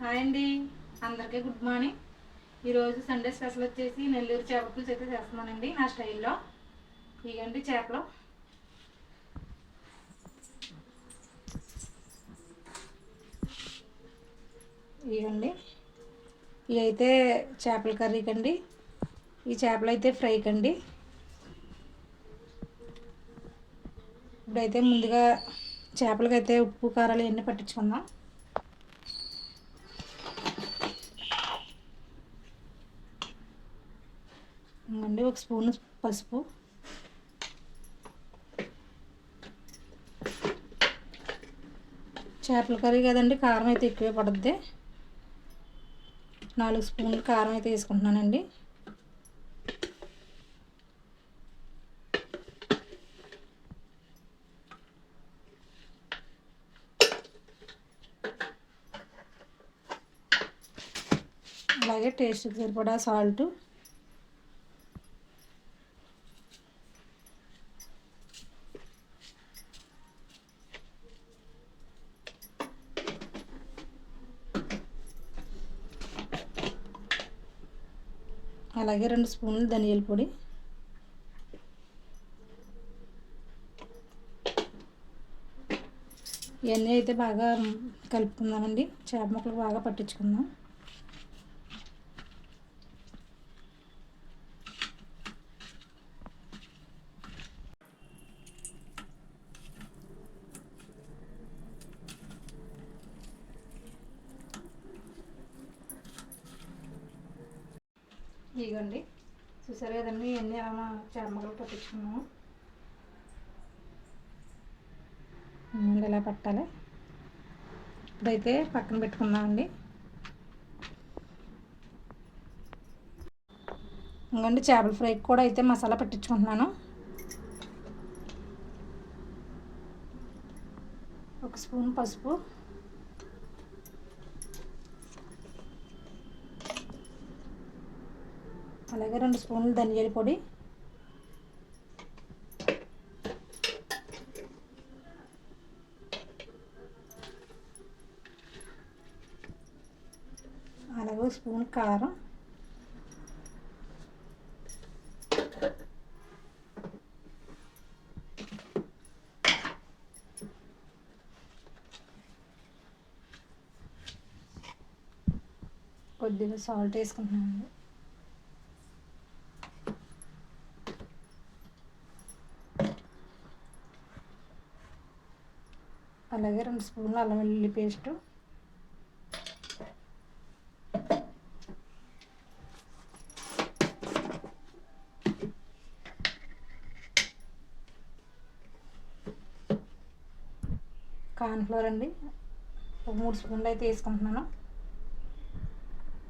Hi అండి. అందరికీ good morning. ఈరోజు సండే స్పెషల్ వచ్చేసి నెల్లూరు చేప పులుసు అయితే చేస్తున్నానండి నా స్టైల్లో. ఇగండి చేపలు. ఇగండి. ఇవి అయితే చేపల కర్రీకి అండి ఈ చేపలు అయితే ఫ్రైకి అండి ఇప్పుడైతే ముందుగా చేపలకైతే ఉప్పు కారాలు ఇవన్నీ పట్టించుకుందాం. అండి ఒక స్పూన్ పసుపు. చేపల కర్రీ కదండి కారం అయితే ఎక్కువే పడుద్ది. నాలుగు స్పూన్లు కారం అయితే వేసుకుంటున్నానండి. అలాగే టేస్ట్కి సరిపడా సాల్ట్. అలాగే రెండు స్పూన్లు ధనియాల పొడి. ఇవన్నీ అయితే బాగా కలుపుకుందామండి. చేప ముక్కలు బాగా పట్టించుకుందాం. ఇదిగోండి చూసారు కదండి ఇవన్నీ అలా చేపముక్కలు పట్టించుకున్నాము? ముందు ఇలా పట్టాలి? ఇప్పుడైతే పక్కన పెట్టుకుందామండి. ఇంకండి చేపల ఫ్రైకి కూడా అయితే మసాలా పట్టించుకుంటున్నాను. ఒక స్పూన్ పసుపు. అలాగే రెండు స్పూన్లు ధనియాల పొడి. అలాగే స్పూన్ కారం. కొద్దిగా సాల్ట్ వేసుకుంటున్నాను అలాగే రెండు స్పూన్లు అల్లం వెల్లుల్లి పేస్టు. కార్న్ఫ్లోర్ అండి. ఒక మూడు స్పూన్లు అయితే వేసుకుంటున్నాను.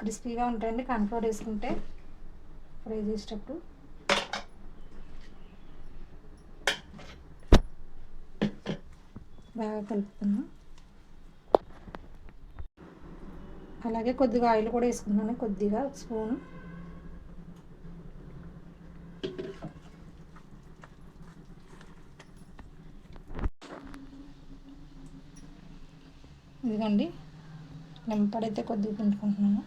క్రిస్పీగా ఉంటాయండి కార్న్ఫ్లోర్ వేసుకుంటే ఫ్రై చేసేటప్పుడు. బాగా కలుపుతున్నాం. అలాగే కొద్దిగా ఆయిల్ కూడా వేసుకున్నాను కొద్దిగా స్పూన్ స్పూను. ఇదిగండి నింపడైతే కొద్దిగా పిండుకుంటున్నాను.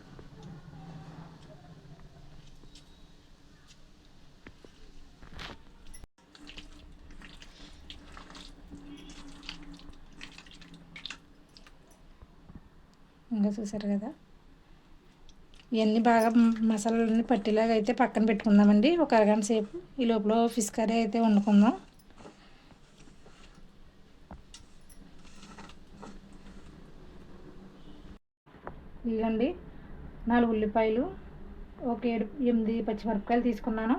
ఇంకా చూసారు కదా? ఇవన్నీ బాగా మసాలాలన్నీ పట్టేలాగా అయితే పక్కన పెట్టుకుందామండి. ఒక అరగంట సేపు. ఈ లోపల ఫిష్ కర్రీ అయితే వండుకుందాం. ఇదిగండి నాలుగు ఉల్లిపాయలు ఒక ఏడు ఎనిమిది పచ్చిమిరపకాయలు తీసుకున్నాను.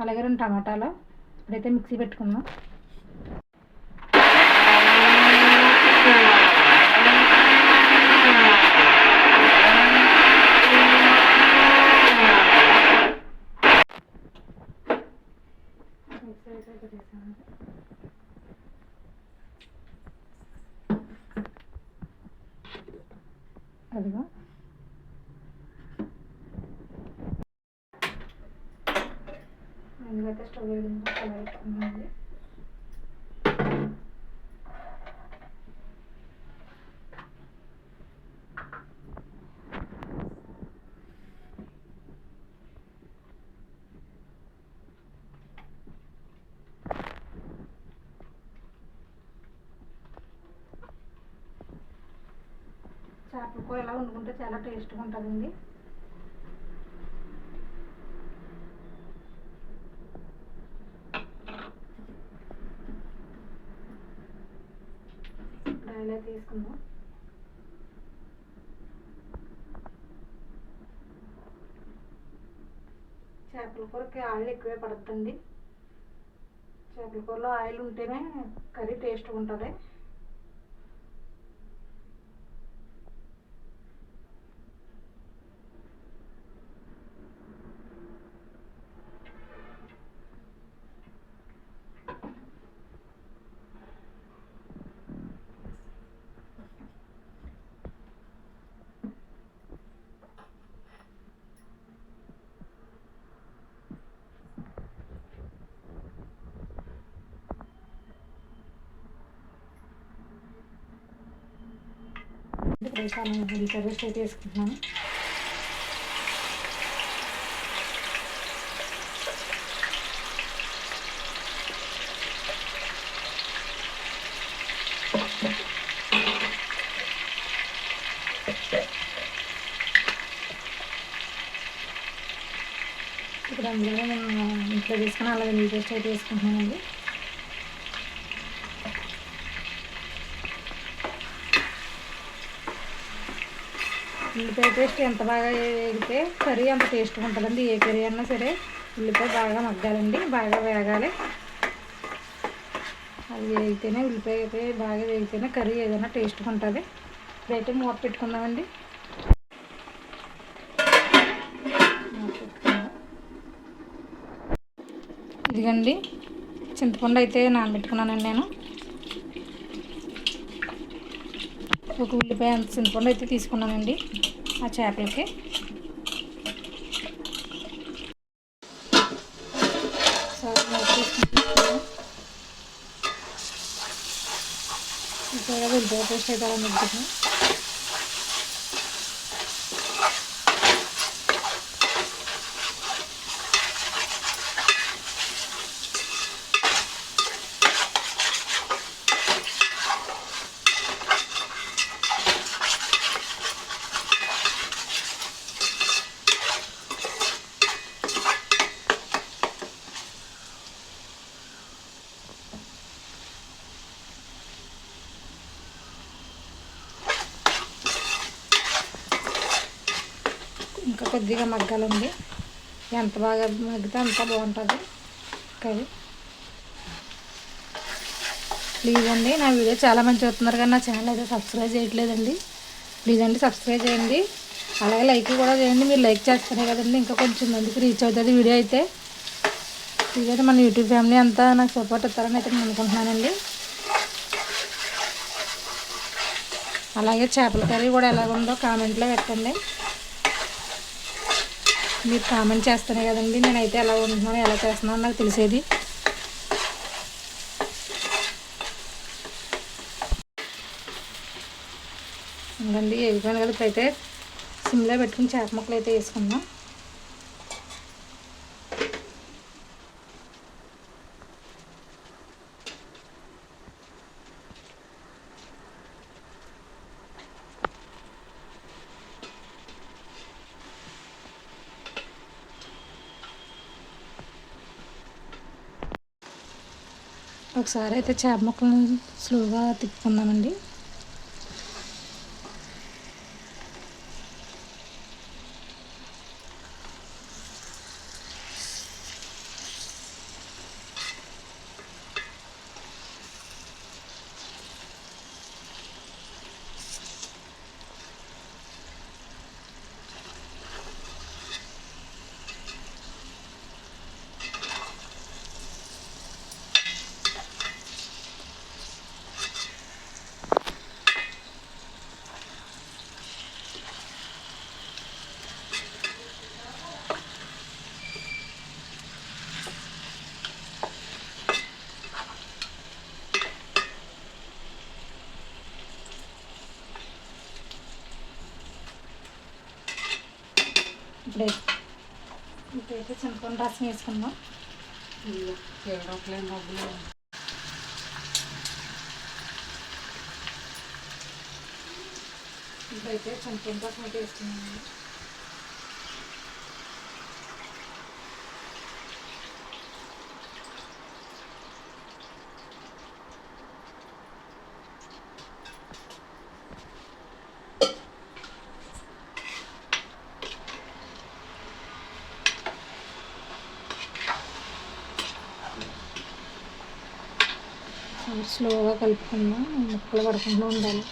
అలాగే రెండు టమాటాలు. ఇప్పుడైతే మిక్సీ పెట్టుకుందాం. అదిగా. చేపల ఎలా ఇలా వండుకుంటే చాలా టేస్ట్గా ఉంటుందండి ఇప్పుడు ఇలా తీసుకుందాం. చేపల కూరకి ఆయిల్ ఎక్కువే పడుతుంది చేపల కూరలో ఆయిల్ ఉంటేనే కర్రీ టేస్ట్గా ఉంటుంది ఇప్పుడు చాలా ఉల్లిపాయ పేస్ట్ అయితే వేసుకుంటున్నాను ఇప్పుడు అందులో నేను ఇంట్లో తీసుకుని అలాగే ఉల్లి పేస్ట్ అయితే వేసుకుంటున్నానండి ఉల్లిపాయ పేస్ట్ ఎంత బాగా వేగితే కర్రీ అంత టేస్ట్గా ఉంటుందండి. ఏ కర్రీ అన్నా సరే ఉల్లిపాయ బాగా మగ్గాలండి బాగా వేగాలి. అది వేగితేనే ఉల్లిపాయ అయితే బాగా వేగితేనే కర్రీ ఏదైనా టేస్ట్గా ఉంటుంది. ఇప్పుడైతే మూత పెట్టుకుందామండి. ఇదిగండి చింతపండు అయితే నానబెట్టుకున్నానండి నేను. ఒక ఉల్లిపాయ అంత చింతపండు అయితే తీసుకున్నానండి. ఆ చేపలకి సరే మూత తీసుకుంటున్నాను. ఇంకా వెళ్తాయి ఇంకా కొద్దిగా మగ్గాలండి. ఎంత బాగా మగ్గితే అంత బాగుంటుంది. కర్రీ ప్లీజ్ అండి నా వీడియో చాలా మంది చూస్తున్నారు కానీ నా ఛానల్ అయితే సబ్స్క్రైబ్ చేయట్లేదండి. ప్లీజ్ అండి సబ్స్క్రైబ్ చేయండి. అలాగే లైక్ కూడా చేయండి. మీరు లైక్ చేస్తేనే కదండి ఇంకా కొంచెం మందికి రీచ్ అవుతుంది వీడియో అయితే. ప్లీజ్ అయితే మన యూట్యూబ్ ఫ్యామిలీ అంతా నాకు సపోర్ట్ ఇస్తారని అయితే నేను అనుకుంటున్నానండి. అలాగే చేపల కర్రీ కూడా ఎలాగుందో కామెంట్లో పెట్టండి. మీరు కామెంట్ చేస్తానే కదండి. నేనైతే ఎలా ఉంటున్నాను ఎలా చేస్తున్నాను నాకు తెలిసేది. ఇంకండి ఎగిపోయిన కదా అయితే సిమ్లో పెట్టుకుని చేప ముక్కలు అయితే వేసుకుందాం. ఒకసారి అయితే చేప ముక్కలను స్లోగా తిప్పుకుందామండి ఇప్పుడే అయితే చింతపండు రసం వేసుకుందాం. ఇప్పుడైతే చింతపండు రసం అయితే వేసుకున్నాను స్లోగా కలుపుకుందాం ముక్కలు పడకుండా ఉండాలి.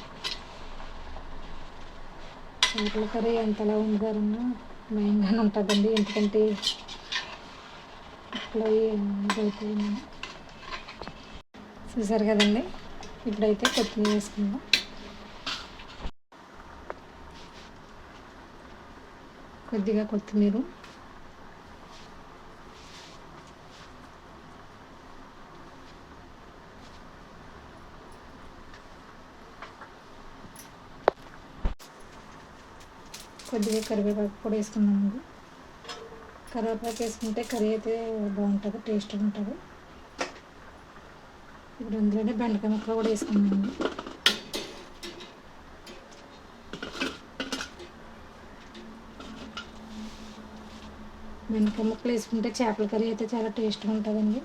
చేపల కర్రీ ఎంతలా వండుతారన్నా భయంగానే ఉంటుందండి ఎందుకంటే ముక్కలు అవి చూసారు కదండి? ఇప్పుడైతే కొత్తిమీర వేసుకుందాం. కొద్దిగా కొత్తిమీర కొద్దిగా కరివేపాకు కూడా వేసుకున్నామండి కరివేపాకు వేసుకుంటే కర్రీ అయితే బాగుంటుంది టేస్ట్గా ఉంటుంది. ఇప్పుడు అందులోనే బెండకాయ ముక్కలు కూడా వేసుకున్నామండి బెండకాయ ముక్కలు వేసుకుంటే చేపల కర్రీ అయితే చాలా టేస్ట్గా ఉంటుందండి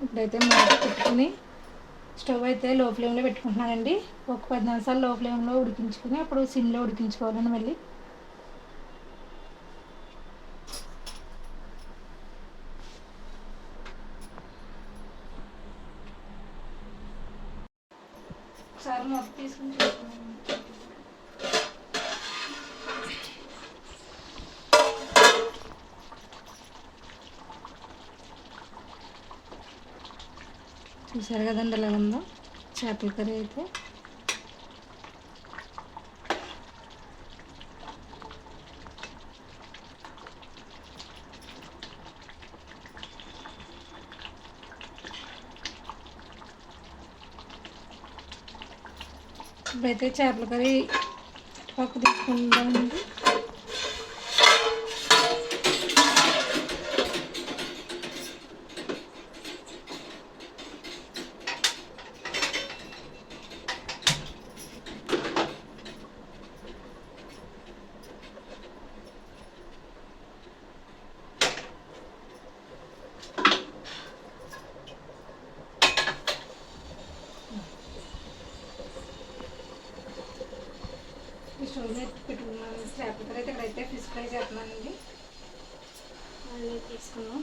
ఇప్పుడైతే మూత పెట్టుకుని స్టవ్ అయితే లో ఫ్లేమ్లో పెట్టుకుంటున్నానండి ఒక పది నిమిషాలు లో ఫ్లేమ్లో ఉడికించుకుని అప్పుడు సిమ్లో ఉడికించుకోవాలని మళ్ళీ. ఒకసారి మూత తీసుకుని చూసారు కదండి ఎలా చేపల కర్రీ అయితే. ఇప్పుడైతే చేపల కర్రీ పక్క తీసుకుందామండి. స్టవ్ మీద పెట్టుకున్నాను. లేకపోతే ఇక్కడైతే ఫిష్ ఫ్రై చేస్తున్నానండి. అన్నీ తీసుకున్నాం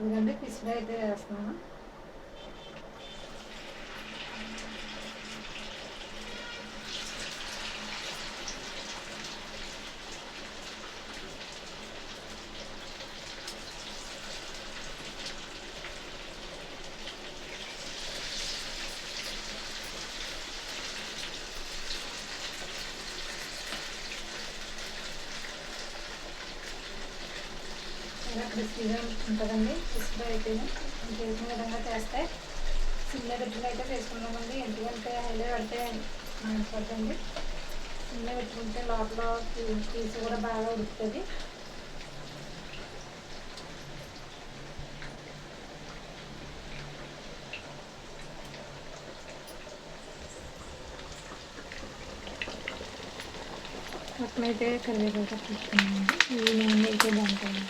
ఎందుకంటే ఫిష్ ఫ్రై అయితే క్రిస్పీగా ఉంటుందండి. ఫిష్ ఫ్రై అయితే చేసిన విధంగా చేస్తే సిమ్లో పెట్టుకుని అయితే చేసుకున్నామండి ఎందుకంటే హైలో పడితే పడుతుంది సిమ్లో పెట్టుకుంటే లోపల పీసు కూడా బాగా ఉడుకుతుంది. అట్లయితే కరివేపాకు తీసుకున్నామండి. ఈ నూనె అయితే బాగుంటుంది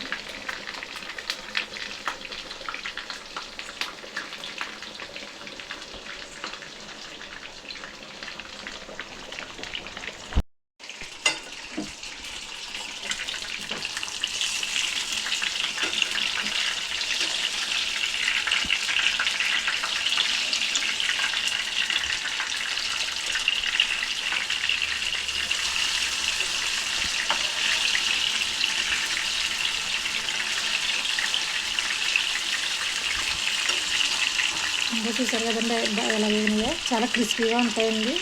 చూసారు కదండి? ఎలా వేగినాయో చాలా క్రిస్పీగా ఉంటాయండి.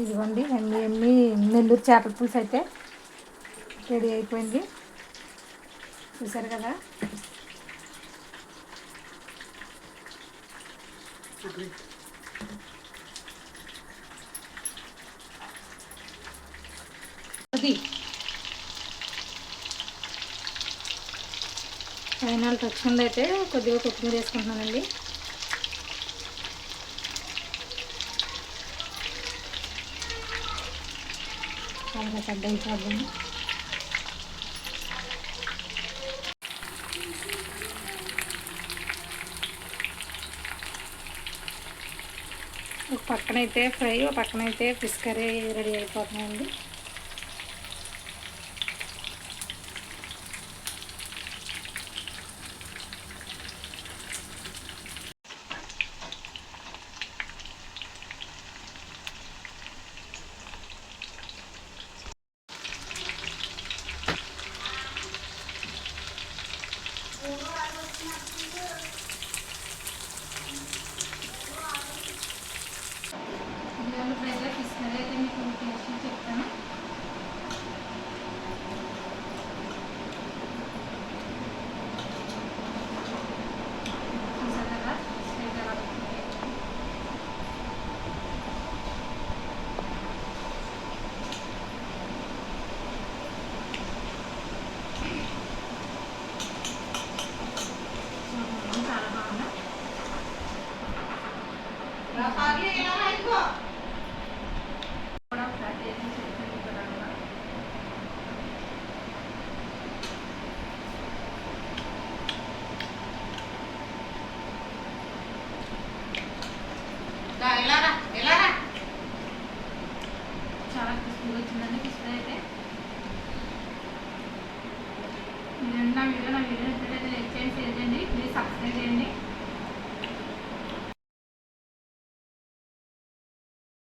ఇదిగోండి ఎమ్మి ఎమ్మి నెల్లూరు చేపల పులుసు అయితే రెడీ అయిపోయింది. చూసారు కదా? అది ఫైనల్ టచ్ అయితే కొద్దిగా కొత్తిమీర వేసుకుంటున్నానండి. అలాగే పెద్ద అయిపోద్దాము ఒక పక్కన అయితే ఫ్రై ఒక పక్కనైతే ఫిష్ కర్రీ రెడీ అయిపోతున్నాయండి. ఫ్రైలో ఫిష్ కర్రీ అయితే మీకు టేస్ట్ చెప్తాను చూసారు కదా స్వీట్ ఎలా ఉంటుంది? చూడండి, చాలా బాగుంది కూడా